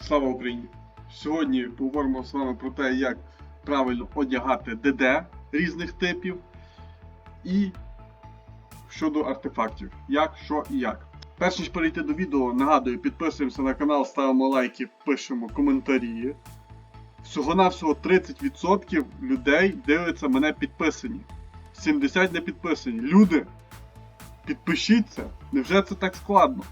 Слава Україні! Сьогодні поговоримо з вами про те, як правильно одягати ДД різних типів і щодо артефактів. Як, що і як. Перш ніж перейти до відео, нагадую, підписуємося на канал, ставимо лайки, пишемо коментарі. Всього-навсього 30% людей дивляться мене підписані. 70 не підписані. Люди, підпишіться! Невже це так складно?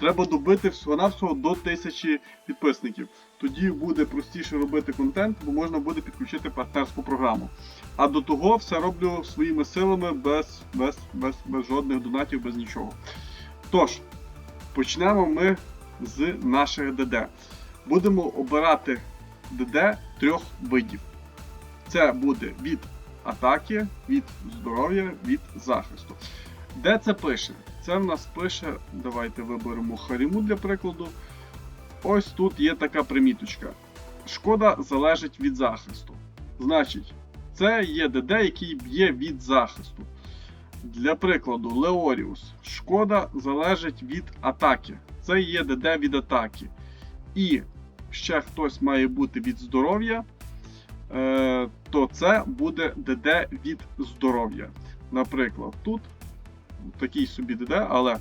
Треба добити всього-навсього до 1000 підписників. Тоді буде простіше робити контент, бо можна буде підключити партнерську програму. А до того все роблю своїми силами без, без, без, без жодних донатів, без нічого. Тож, почнемо ми з наших ДД. Будемо обирати ДД трьох видів. Це буде від атаки, від здоров'я, від захисту. Де це пише? Це в нас пише, давайте виберемо Харіму для прикладу. Ось тут є така приміточка. Шкода залежить від захисту. Значить, це є ДД, який б'є від захисту. Для прикладу, Леоріус. Шкода залежить від атаки. Це є ДД від атаки. І ще хтось має бути від здоров'я, то це буде ДД від здоров'я. Наприклад, тут такий собі ДД, але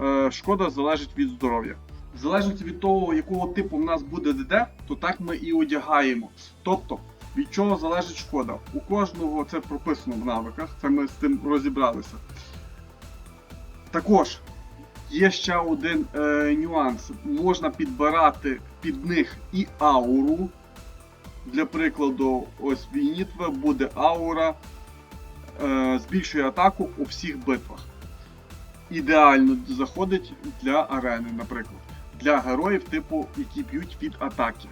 е, шкода залежить від здоров'я. В залежності від того, якого типу в нас буде ДД, то так ми і одягаємо. Тобто, від чого залежить шкода? У кожного це прописано в навиках, це ми з цим розібралися. Також є ще один е, нюанс. Можна підбирати під них і ауру. Для прикладу, ось в Вінітве буде аура, е, збільшує атаку у всіх битвах. Ідеально заходить для арени, наприклад. Для героїв, типу, які б'ють від атаки.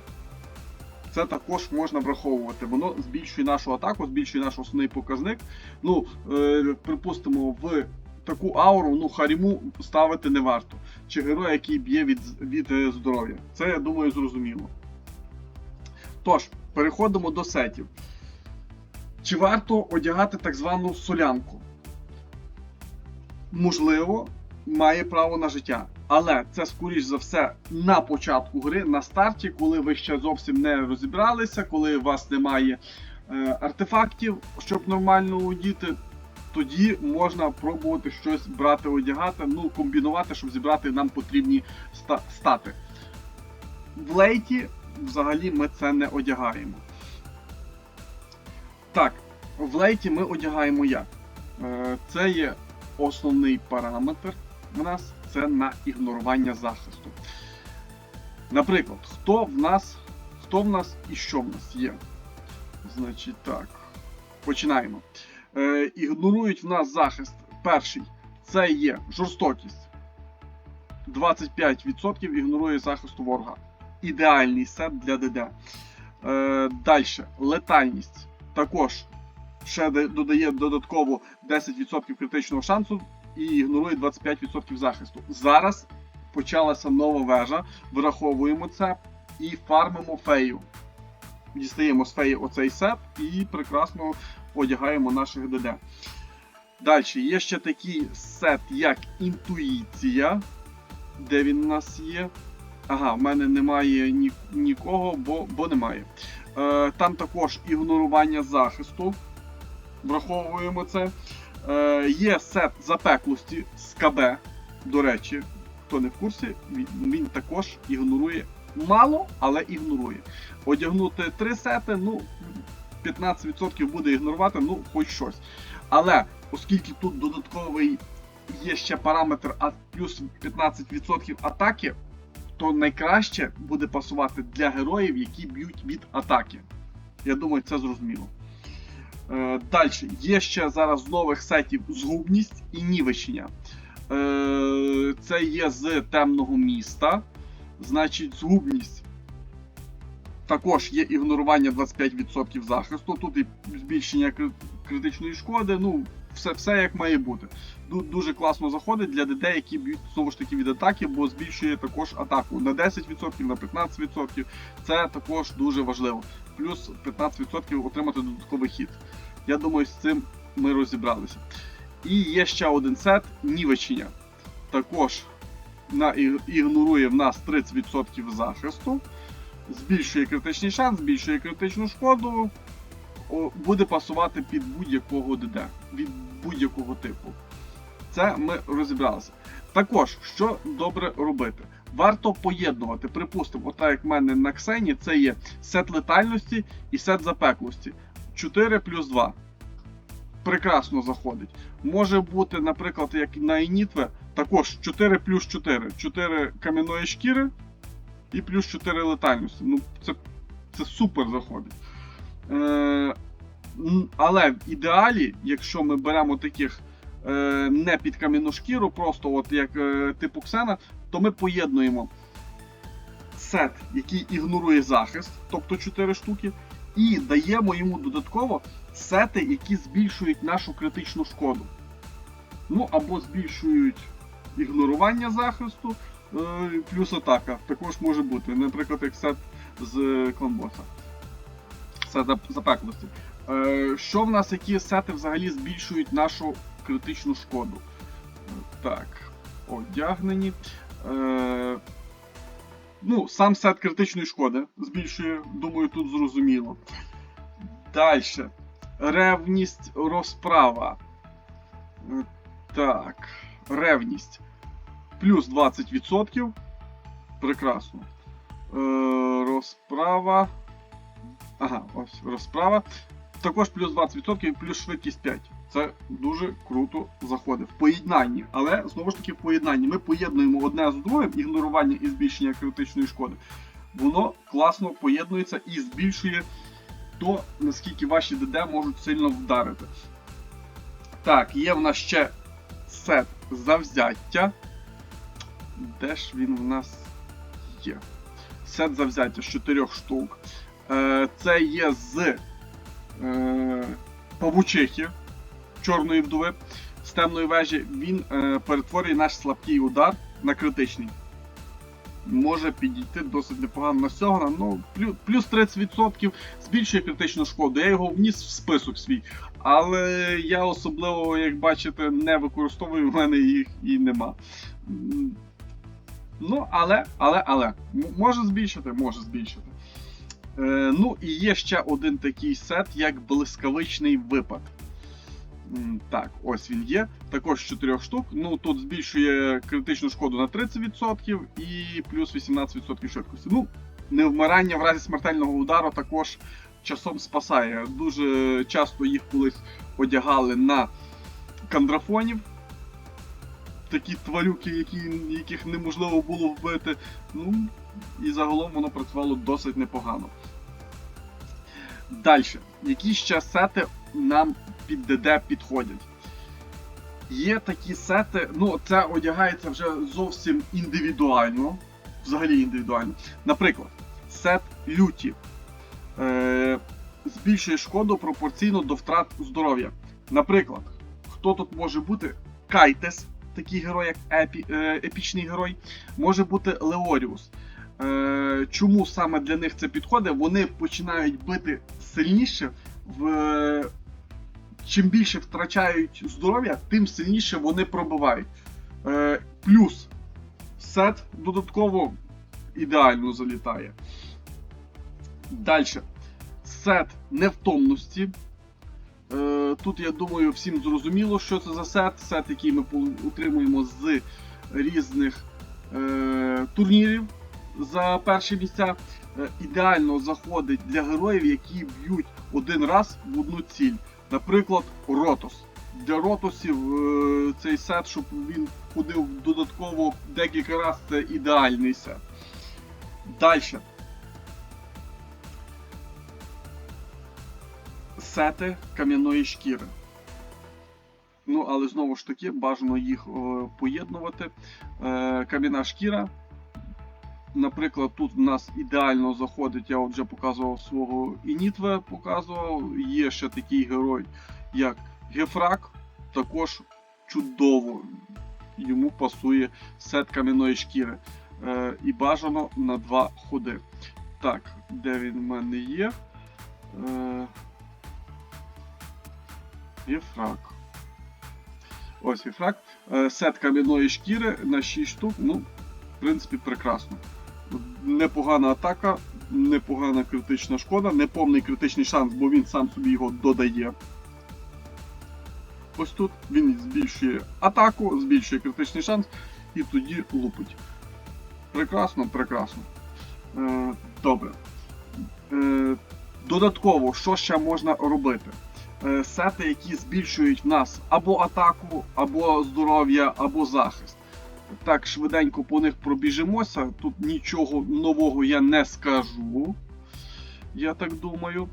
Це також можна враховувати. Воно збільшує нашу атаку, збільшує наш основний показник. Ну, е, припустимо, в таку ауру, ну, харіму ставити не варто. Чи герой, який б'є від, від е, здоров'я. Це, я думаю, зрозуміло. Тож, переходимо до сетів. Чи варто одягати так звану солянку? Можливо, має право на життя. Але це, скоріш за все, на початку гри, на старті, коли ви ще зовсім не розібралися, коли у вас немає е, артефактів, щоб нормально одіти, тоді можна пробувати щось брати, одягати, ну, комбінувати, щоб зібрати нам потрібні ста- стати. В лейті взагалі ми це не одягаємо. Так, в лейті ми одягаємо як? Е, Це є основний параметр в нас це на ігнорування захисту. Наприклад, хто в нас, хто в нас і що в нас є? Значить так, починаємо. Е, ігнорують в нас захист. Перший це є жорстокість. 25% ігнорує захисту ворога. Ідеальний сет для ДД. Е, Далі, летальність. Також ще додає додатково 10% критичного шансу і ігнорує 25% захисту. Зараз почалася нова вежа, враховуємо це і фармимо фею. Дістаємо з феї оцей сет і прекрасно одягаємо наших ДД. Далі є ще такий сет, як інтуїція. Де він у нас є? Ага, в мене немає ні, нікого, бо, бо немає. Е, там також ігнорування захисту. Враховуємо це. Е, є сет запеклості з КБ. До речі, хто не в курсі, він, він також ігнорує мало, але ігнорує. Одягнути три сети, ну, 15% буде ігнорувати, ну, хоч щось. Але оскільки тут додатковий є ще параметр, а плюс 15% атаки, то найкраще буде пасувати для героїв, які б'ють від атаки. Я думаю, це зрозуміло. Е, Далі, є ще зараз нових сетів згубність і нівечення. Е, Це є з темного міста. Значить, згубність. Також є ігнорування 25% захисту. Тут і збільшення критичної шкоди. Ну, все, все як має бути. Ду- Дуже класно заходить для ДД, які б'ють знову ж таки від атаки, бо збільшує також атаку на 10%, на 15%. Це також дуже важливо. Плюс 15% отримати додатковий хід. Я думаю, з цим ми розібралися. І є ще один сет нівечення. Також на, ігнорує в нас 30% захисту, збільшує критичний шанс, збільшує критичну шкоду, буде пасувати під будь-якого ДД, від будь-якого типу. Це ми розібралися. Також, що добре робити? Варто поєднувати, припустимо, отак як в мене на Ксені, це є сет летальності і сет запеклості. 4 плюс 2. Прекрасно заходить. Може бути, наприклад, як на Інітве, також 4 плюс 4. 4 кам'яної шкіри і плюс 4 летальності. Ну, це, це супер заходить. Е, але в ідеалі, якщо ми беремо таких е, не під кам'яну шкіру, просто от як е, типу Ксена, то ми поєднуємо сет, який ігнорує захист, тобто 4 штуки, і даємо йому додатково сети, які збільшують нашу критичну шкоду. Ну або збільшують ігнорування захисту, е, плюс атака. Також може бути. Наприклад, як сет з кланбоса. Сет зап- запеклості. Е, Що в нас, які сети взагалі збільшують нашу критичну шкоду? Е, Так, одягнені. Е, Ну, сам сет критичної шкоди збільшує, думаю, тут зрозуміло. Далі. Ревність розправа. Так. Ревність. Плюс 20%. Прекрасно. Розправа. Ага, ось розправа. Також плюс 20% і плюс швидкість 5. Це дуже круто заходить. В поєднанні. Але знову ж таки в поєднанні. Ми поєднуємо одне з другим ігнорування і збільшення критичної шкоди. Воно класно поєднується і збільшує то, наскільки ваші ДД можуть сильно вдарити. Так, є в нас ще сет завзяття. Де ж він в нас є? Сет завзяття з 4 штук. Е, Це є з павучихи чорної вдови з темної вежі. Він е, перетворює наш слабкий удар на критичний. Може підійти досить непогано на цього. Ну, плюс, плюс 30% збільшує критичну шкоду. Я його вніс в список свій. Але я особливо, як бачите, не використовую, в мене їх і нема. Ну, але, але, але, може збільшити, може збільшити. Е, ну і є ще один такий сет, як блискавичний випад. Так, ось він є. Також 4 штук. Ну тут збільшує критичну шкоду на 30% і плюс 18% швидкості. Ну, невмирання в разі смертельного удару також часом спасає. Дуже часто їх колись одягали на кандрафонів. Такі тварюки, які, яких неможливо було вбити. Ну, і загалом воно працювало досить непогано. Далі. Які ще сети нам під ДД підходять? Є такі сети, ну це одягається вже зовсім індивідуально. Взагалі індивідуально. Наприклад, сет люті е, збільшує шкоду пропорційно до втрат здоров'я. Наприклад, хто тут може бути? Кайтес, такий герой, як епі, е, епічний герой, може бути Леоріус. Е, чому саме для них це підходить? Вони починають бити сильніше в. Чим більше втрачають здоров'я, тим сильніше вони пробивають. Е, плюс сет додатково ідеально залітає. Далі. Сет невтомності. Е, тут, я думаю, всім зрозуміло, що це за сет. Сет, який ми отримуємо з різних турнірів за перші місця. Е, ідеально заходить для героїв, які б'ють один раз в одну ціль. Наприклад, Ротос. Для Ротосів е, цей сет, щоб він ходив додатково декілька разів, це ідеальний сет. Далі. Сети кам'яної шкіри. Ну, але знову ж таки, бажано їх е, поєднувати. Кам'яна шкіра. Наприклад, тут в нас ідеально заходить, я вже показував свого Інітве, показував. Є ще такий герой, як Гефрак. Також чудово йому пасує сет кам'яної шкіри. Е, і бажано на два ходи. Так, де він в мене є? Е, Єфрак. Ось єфрак. Е, Сет кам'яної шкіри на 6 штук. Ну, в принципі, прекрасно. Непогана атака, непогана критична шкода, неповний критичний шанс, бо він сам собі його додає. Ось тут він збільшує атаку, збільшує критичний шанс і тоді лупить. Прекрасно, прекрасно. Е, добре. Е, додатково, що ще можна робити? Е, сети, які збільшують в нас або атаку, або здоров'я, або захист. Так, швиденько по них пробіжимося. Тут нічого нового я не скажу. Я так думаю.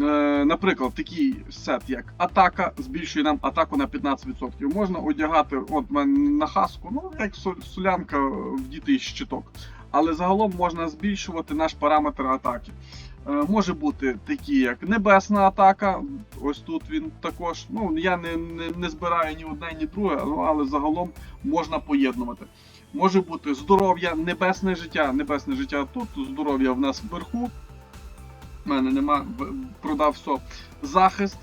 Е, наприклад, такий сет, як атака, збільшує нам атаку на 15%. Можна одягати от на хаску, ну, як солянка в дітей щиток. Але загалом можна збільшувати наш параметр атаки. Е, може бути такі, як небесна атака. Ось тут він також. Ну, я не, не, не збираю ні одне, ні друге, ну, але загалом можна поєднувати. Може бути здоров'я, небесне життя. Небесне життя тут, здоров'я в нас вверху. У мене нема, продав все. Захист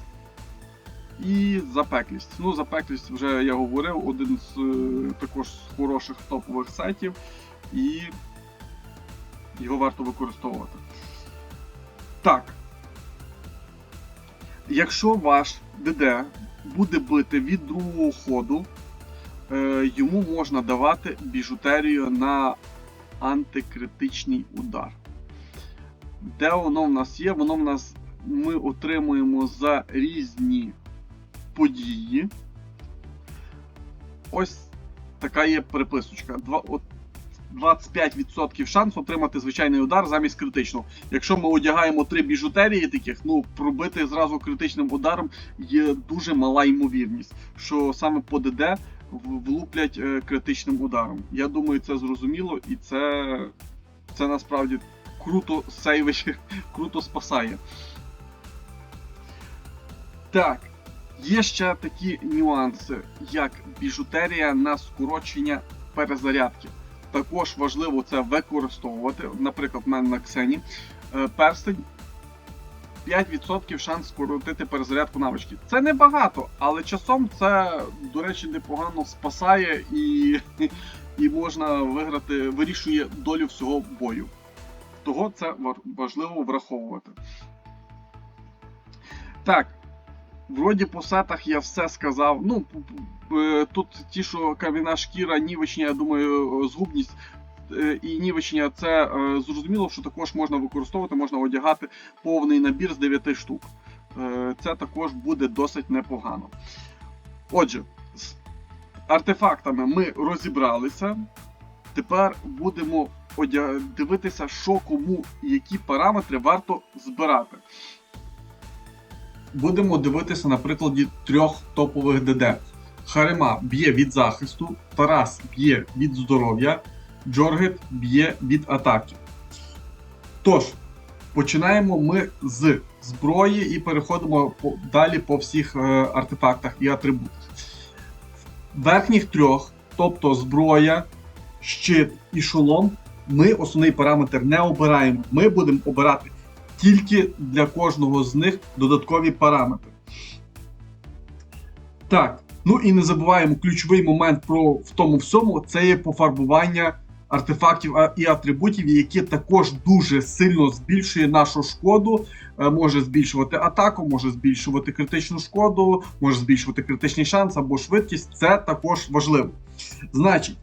і запеклість. Ну, запеклість вже я говорив, один з е, також з хороших топових сайтів, і його варто використовувати. Так. Якщо ваш ДД буде бити від другого ходу, е, йому можна давати біжутерію на антикритичний удар. Де воно в нас є? Воно в нас ми отримуємо за різні події. Ось така є приписочка. Два, от 25% шанс отримати звичайний удар замість критичного. Якщо ми одягаємо три біжутерії таких, ну пробити зразу критичним ударом є дуже мала ймовірність, що саме по ДД влуплять е, критичним ударом. Я думаю, це зрозуміло, і це, це насправді круто сейвить, круто спасає. Так, є ще такі нюанси, як біжутерія на скорочення перезарядки. Також важливо це використовувати. Наприклад, в мене на Ксені е, перстень 5% шанс скоротити перезарядку навички. Це небагато, але часом це, до речі, непогано спасає і, і можна виграти, вирішує долю всього бою. Того це важливо враховувати. Так. Вроді по сетах я все сказав. Ну, е, тут ті, що кам'яна шкіра, нівечення, я думаю, згубність е, і нівечення, це е, зрозуміло, що також можна використовувати, можна одягати повний набір з 9 штук. Е, Це також буде досить непогано. Отже, з артефактами ми розібралися. Тепер будемо дивитися, що кому які параметри варто збирати. Будемо дивитися на прикладі трьох топових ДД. Харима б'є від захисту, Тарас б'є від здоров'я, Джоргет б'є від атаки. Тож, починаємо ми з зброї і переходимо далі по всіх е, артефактах і атрибутах. Верхніх трьох, тобто зброя, щит і шолом, ми основний параметр не обираємо. Ми будемо обирати тільки для кожного з них додаткові параметри. Так, ну і не забуваємо ключовий момент про в тому всьому це є пофарбування артефактів і атрибутів, які також дуже сильно збільшує нашу шкоду. Е, Може збільшувати атаку, може збільшувати критичну шкоду, може збільшувати критичний шанс або швидкість. Це також важливо. Значить,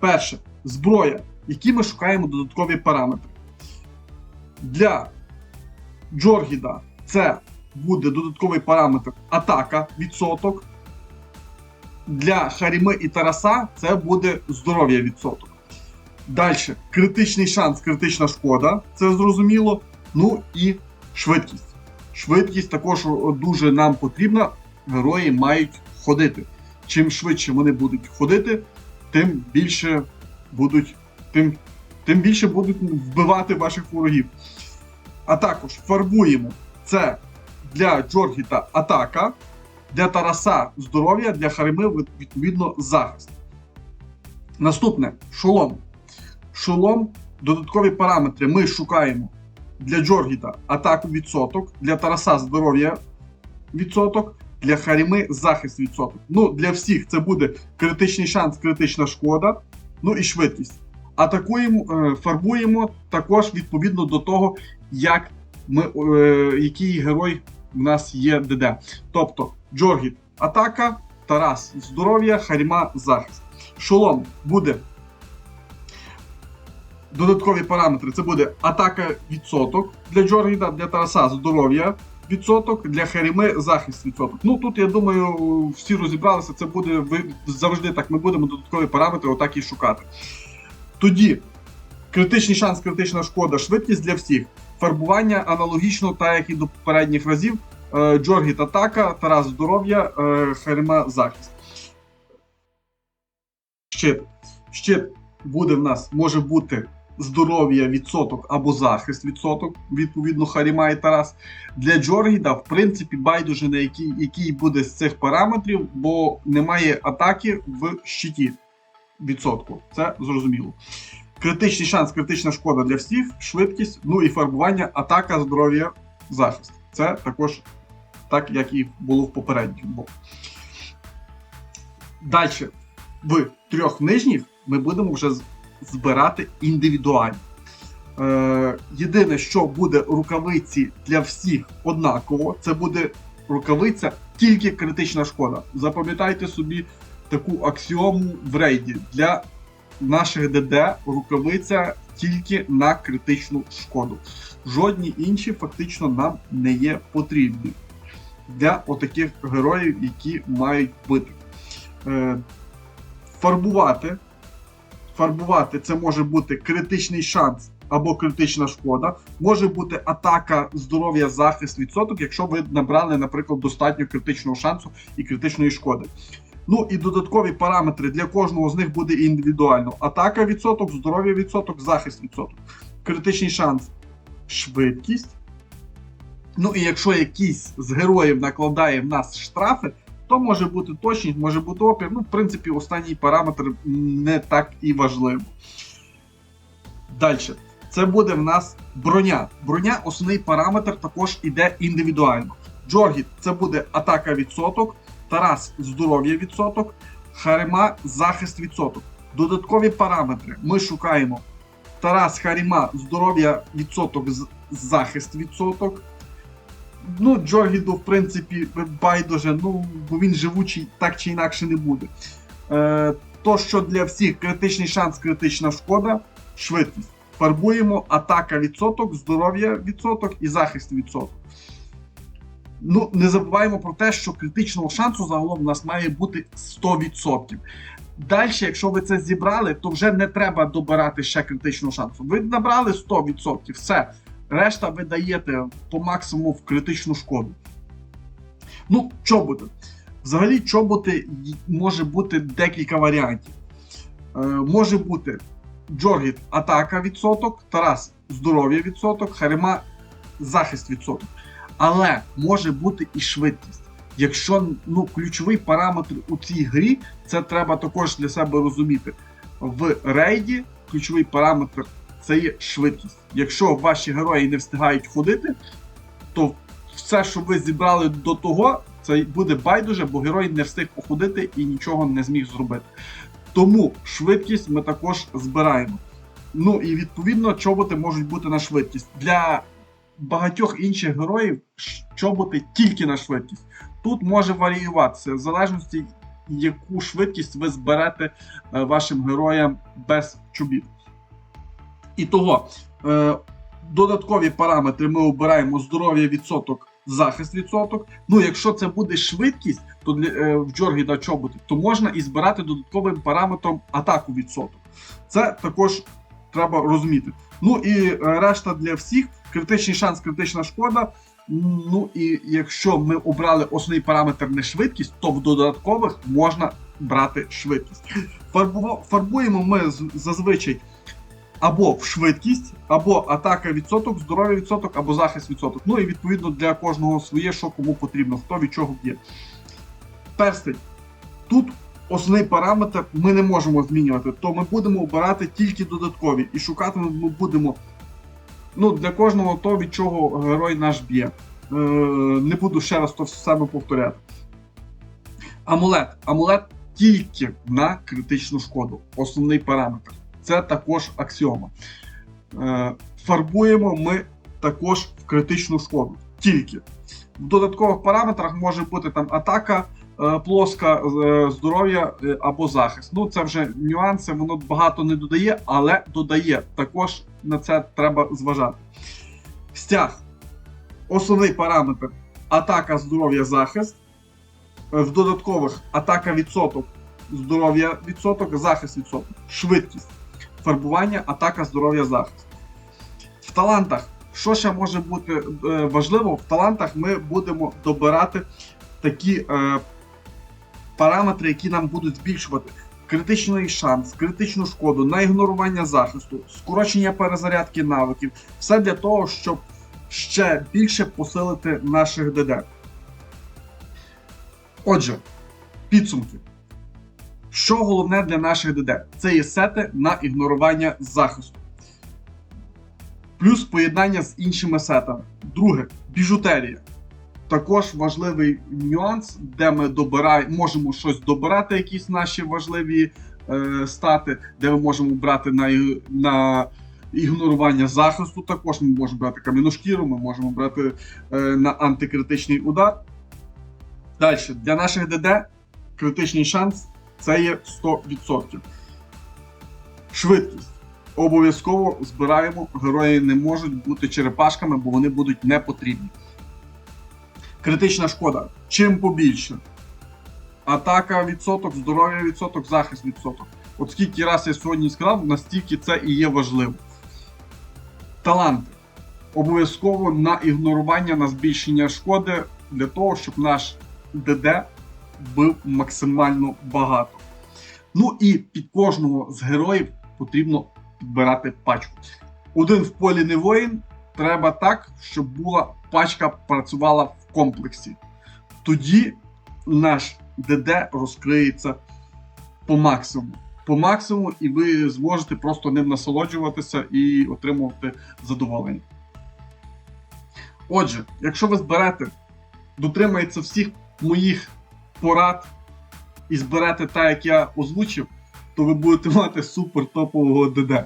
перше, зброя, які ми шукаємо додаткові параметри. Для Джоргіда це буде додатковий параметр атака відсоток. Для Харіми і Тараса це буде здоров'я відсоток. Далі критичний шанс, критична шкода, це зрозуміло. Ну і швидкість. Швидкість також дуже нам потрібна. Герої мають ходити. Чим швидше вони будуть ходити, тим більше будуть, тим, тим більше будуть вбивати ваших ворогів. А також фарбуємо це для Джоргіта атака, для Тараса здоров'я, для Харими відповідно захист. Наступне шолом. Шолом, додаткові параметри ми шукаємо для Джоргіта атаку відсоток, для Тараса здоров'я відсоток, для Харіми захист відсоток. Ну, для всіх це буде критичний шанс, критична шкода, ну і швидкість. Атакуємо, е, фарбуємо також відповідно до того, як ми, е, який герой в нас є ДД. Тобто Джоргіт атака, Тарас здоров'я, Харіма захист. Шолом буде. Додаткові параметри це буде атака відсоток для Джоргіта, для Тараса здоров'я відсоток, для Харіми захист відсоток. Ну тут я думаю, всі розібралися, це буде завжди так. Ми будемо додаткові параметри отак і шукати. Тоді критичний шанс, критична шкода, швидкість для всіх. Фарбування аналогічно, так як і до попередніх разів. Е, Джоргіт атака, Тарас здоров'я, е, захист. Щит. Щит буде в нас, може бути здоров'я відсоток або захист відсоток, відповідно, Харіма і Тарас. Для Джоргіда, в принципі, байдуже на який, який буде з цих параметрів, бо немає атаки в щиті відсотку. Це зрозуміло. Критичний шанс, критична шкода для всіх, швидкість, ну і фарбування, атака, здоров'я, захист. Це також так, як і було в попередньому. Далі, в трьох нижніх ми будемо вже збирати індивідуально. Е, єдине, що буде рукавиці для всіх однаково, це буде рукавиця тільки критична шкода. Запам'ятайте собі таку аксіому в рейді. Для наших ДД рукавиця тільки на критичну шкоду. Жодні інші фактично нам не є потрібні для отаких героїв, які мають бити. Е, фарбувати. Фарбувати це може бути критичний шанс або критична шкода. Може бути атака, здоров'я, захист, відсоток, якщо ви набрали, наприклад, достатньо критичного шансу і критичної шкоди. Ну і додаткові параметри для кожного з них буде індивідуально. Атака відсоток, здоров'я відсоток, захист відсоток. Критичний шанс, швидкість. Ну і якщо якийсь з героїв накладає в нас штрафи, то може бути точність, може бути опір. Ну, в принципі, останній параметр не так і важливо. Далі. Це буде в нас броня. Броня, основний параметр також іде індивідуально. Джоргіт це буде атака відсоток, Тарас здоров'я відсоток, Харима захист відсоток. Додаткові параметри ми шукаємо Тарас Харіма здоров'я відсоток, захист відсоток. Ну, Джоргіду, в принципі, байдуже, ну, бо він живучий так чи інакше не буде. Е, то, що для всіх критичний шанс, критична шкода, швидкість. Фарбуємо атака відсоток, здоров'я відсоток і захист відсоток. Ну, не забуваємо про те, що критичного шансу загалом у нас має бути 100%. Далі, якщо ви це зібрали, то вже не треба добирати ще критичного шансу. Ви набрали 100%, все. Решта ви даєте по максимуму в критичну шкоду. Ну, чоботи. Взагалі, чоботи може бути декілька варіантів. Е, може бути Джоргіт атака відсоток, Тарас здоров'я відсоток, Харима захист відсоток. Але може бути і швидкість. Якщо ну, ключовий параметр у цій грі, це треба також для себе розуміти. В рейді ключовий параметр це є швидкість. Якщо ваші герої не встигають ходити, то все, що ви зібрали до того, це буде байдуже, бо герой не встиг походити і нічого не зміг зробити. Тому швидкість ми також збираємо. Ну і відповідно чоботи можуть бути на швидкість. Для багатьох інших героїв чоботи тільки на швидкість. Тут може варіюватися в залежності, яку швидкість ви зберете е, вашим героям без чобіт. І того, е, додаткові параметри ми обираємо здоров'я відсоток, захист відсоток. Ну, якщо це буде швидкість, то для, е, в Джоргіда чоботи, то можна і збирати додатковим параметром атаку відсоток. Це також треба розуміти. Ну і е, решта для всіх критичний шанс, критична шкода. Ну і якщо ми обрали основний параметр не швидкість, то в додаткових можна брати швидкість. Фарбу- Фарбуємо ми зазвичай або в швидкість, або атака відсоток, здоров'я відсоток, або захист відсоток. Ну і відповідно для кожного своє, що кому потрібно, хто від чого б'є. Перстень. Тут основний параметр ми не можемо змінювати, то ми будемо обирати тільки додаткові. І шукати ми будемо ну, для кожного то, від чого герой наш б'є. Е, не буду ще раз то саме повторяти. Амулет. Амулет тільки на критичну шкоду. Основний параметр. Це також аксіома. Е, фарбуємо ми також в критичну шкоду. Тільки. В додаткових параметрах може бути там атака плоска, е, здоров'я е, або захист. Ну, це вже нюанси, воно багато не додає, але додає. Також на це треба зважати. Стяг. Основний параметр атака, здоров'я, захист. Е, В додаткових атака відсоток, здоров'я відсоток, захист відсоток, швидкість, фарбування, атака, здоров'я, захист. В талантах, що ще може бути е, важливо, в талантах ми будемо добирати такі е, параметри, які нам будуть збільшувати критичний шанс, критичну шкоду, на ігнорування захисту, скорочення перезарядки навиків. Все для того, щоб ще більше посилити наших ДД. Отже, підсумки. Що головне для наших ДД? Це є сети на ігнорування захисту. Плюс поєднання з іншими сетами. Друге біжутерія. Також важливий нюанс, де ми добираємо, можемо щось добирати, якісь наші важливі е, стати, де ми можемо брати на, на ігнорування захисту. Також ми можемо брати кам'яношкіру, ми можемо брати е, на антикритичний удар. Далі, для наших ДД критичний шанс це є 100%. Швидкість. Обов'язково збираємо. Герої не можуть бути черепашками, бо вони будуть не потрібні. Критична шкода. Чим побільше. Атака відсоток, здоров'я відсоток, захист відсоток. От скільки раз я сьогодні сказав, настільки це і є важливо. Таланти. Обов'язково на ігнорування, на збільшення шкоди для того, щоб наш ДД був максимально багато. Ну і під кожного з героїв потрібно підбирати пачку. Один в полі не воїн, треба так, щоб була пачка працювала комплексі. Тоді наш ДД розкриється по максимуму. По максимуму, і ви зможете просто ним насолоджуватися і отримувати задоволення. Отже, якщо ви зберете, дотримаєтеся всіх моїх порад і зберете так, як я озвучив, то ви будете мати супер топового ДД.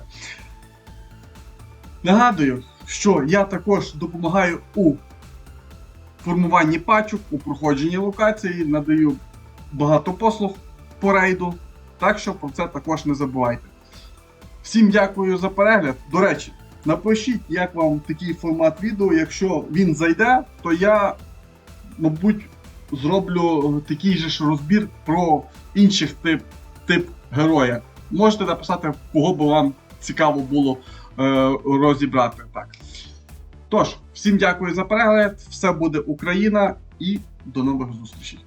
Нагадую, що я також допомагаю у формуванні пачок, у проходженні локації, надаю багато послуг по рейду. Так що про це також не забувайте. Всім дякую за перегляд. До речі, напишіть, як вам такий формат відео. Якщо він зайде, то я, мабуть, зроблю такий же ж розбір про інших тип, тип героя. Можете написати, кого би вам цікаво було е, розібрати. Так. Тож, всім дякую за перегляд. Все буде Україна і до нових зустрічей.